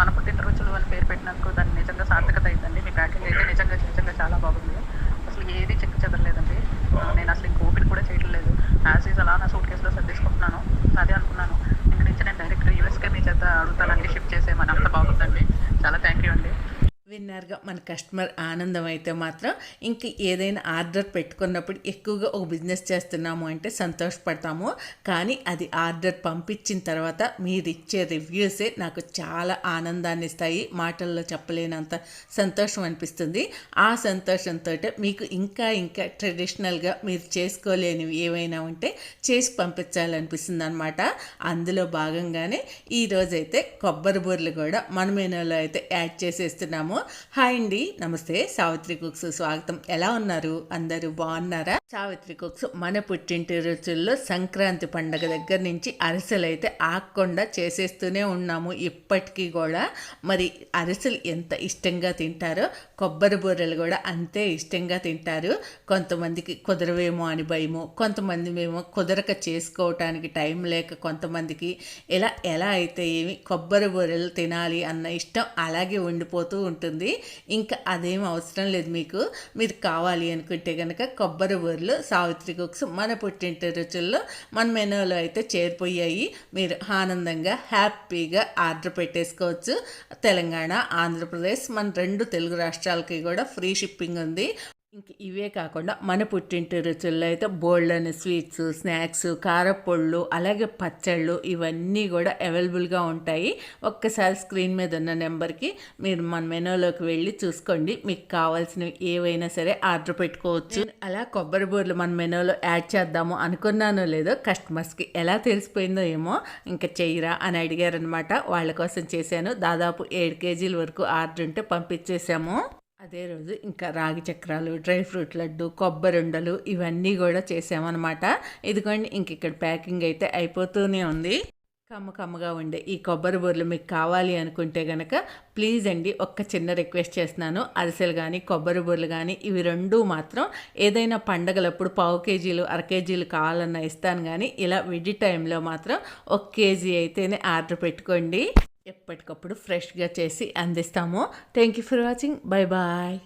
మన పుట్టిన రుచులు అని పేరు పెట్టినందుకు దాన్ని నిజంగా సార్థకత అయిందండి. మీ ప్యాకింగ్ అయితే నిజంగా నిజంగా చాలా బాగుంది. అసలు ఏది చెక్ చెదరలేదండి. నేను అసలు ఇంక ఓపెన్ కూడా చేయట్లేదు యాజ్ ఈజ్ అలా నా సూట్ కేసులో సర్దేసుకుంటున్నాను. అదే అనుకున్నాను. ఇంక నుంచి నేను డైరెక్ట్ యూఎస్కే మీ చేత అడుగుతానండి షిఫ్ట్ చేసేయమని అంత బాగుందండి. చాలా థ్యాంక్ యూ అండి. విన్నర్గా మన కస్టమర్ ఆనందం అయితే మాత్రం ఇంక ఏదైనా ఆర్డర్ పెట్టుకున్నప్పుడు ఎక్కువగా ఒక బిజినెస్ చేస్తున్నాము అంటే సంతోషపడతాము. కానీ అది ఆర్డర్ పంపించిన తర్వాత మీరు ఇచ్చే రివ్యూసే నాకు చాలా ఆనందాన్ని ఇస్తాయి. మాటల్లో చెప్పలేనంత సంతోషం అనిపిస్తుంది. ఆ సంతోషంతో మీకు ఇంకా ఇంకా ట్రెడిషనల్గా మీరు చేసుకోలేనివి ఏవైనా ఉంటే చేసి పంపించాలనిపిస్తుంది అనమాట అందులో భాగంగానే ఈరోజైతే కొబ్బరి బూరెలు కూడా మన మెనూలో అయితే యాడ్ చేసేస్తున్నాము. హాయ్ అండి. నమస్తే. సావిత్రి కుక్స్ స్వాగతం. ఎలా ఉన్నారు? అందరూ బాగున్నారా? సావిత్రి కుక్స్ మన పుట్టింటి రుచుల్లో సంక్రాంతి పండగ దగ్గర నుంచి అరిసెలు అయితే ఆగకుండా చేసేస్తూనే ఉన్నాము. ఇప్పటికీ కూడా మరి అరిసెలు ఎంత ఇష్టంగా తింటారో కొబ్బరి బూరెలు కూడా అంతే ఇష్టంగా తింటారు. కొంతమందికి కుదరవేమో అని భయము కొంతమంది మేము కుదరక చేసుకోవటానికి టైం లేక కొంతమందికి ఇలా ఎలా అయితే ఏమి కొబ్బరి బూరెలు తినాలి అన్న ఇష్టం అలాగే ఉండిపోతూ ఉంటుంది. ఇంకా అదేం అవసరం లేదు మీకు. మీరు కావాలి అనుకుంటే కనుక కొబ్బరి బూరెలు సావిత్రి కుక్స్ మన పుట్టింటి రుచుల్లో మన మెనూలో అయితే చేరిపోయాయి. మీరు ఆనందంగా హ్యాపీగా ఆర్డర్ పెట్టేసుకోవచ్చు. తెలంగాణ ఆంధ్రప్రదేశ్ మన రెండు తెలుగు రాష్ట్రాలకి కూడా ఫ్రీ షిప్పింగ్ ఉంది. ఇంక ఇవే కాకుండా మన పుట్టింటి రుచుల్లో అయితే బోల్డని స్వీట్స్ స్నాక్స్ కారపళ్ళు అలాగే పచ్చళ్ళు ఇవన్నీ కూడా అవైలబుల్గా ఉంటాయి. ఒక్కసారి స్క్రీన్ మీద ఉన్న నెంబర్కి మీరు మన మెనూలోకి వెళ్ళి చూసుకోండి. మీకు కావాల్సినవి ఏవైనా సరే ఆర్డర్ పెట్టుకోవచ్చు. అలా కొబ్బరి బూరెలు మన మెనూలో యాడ్ చేద్దాము అనుకున్నానో లేదో కస్టమర్స్కి ఎలా తెలిసిపోయిందో ఏమో ఇంకా చెయ్యరా అని అడిగారనమాట వాళ్ళ కోసం చేశాను. దాదాపు ఏడు కేజీల వరకు ఆర్డర్ ఉంటే పంపించేసాము అదే రోజు ఇంకా రాగి చక్రాలు డ్రై ఫ్రూట్ లడ్డు కొబ్బరి ఉండలు ఇవన్నీ కూడా చేసామన్నమాట. ఇదిగోండి ఇంక ఇక్కడ ప్యాకింగ్ అయితే అయిపోతూనే ఉంది. కమ్మ కమ్మగా ఉండే ఈ కొబ్బరి బూరలు మీకు కావాలి అనుకుంటే గనక ప్లీజ్ అండి ఒక్క చిన్న రిక్వెస్ట్ చేస్తున్నాను. అరిసెలు కానీ కొబ్బరి బూరలు కానీ ఇవి రెండు మాత్రం ఏదైనా పండగలప్పుడు పావు కేజీలు అర కేజీలు కావాలన్నా ఇస్తాను కానీ ఇలా విడి టైంలో మాత్రం ఒక కేజీ అయితేనే ఆర్డర్ పెట్టుకోండి. ఎప్పటికప్పుడు ఫ్రెష్గా చేసి అందిస్తాము. Thank you for watching bye bye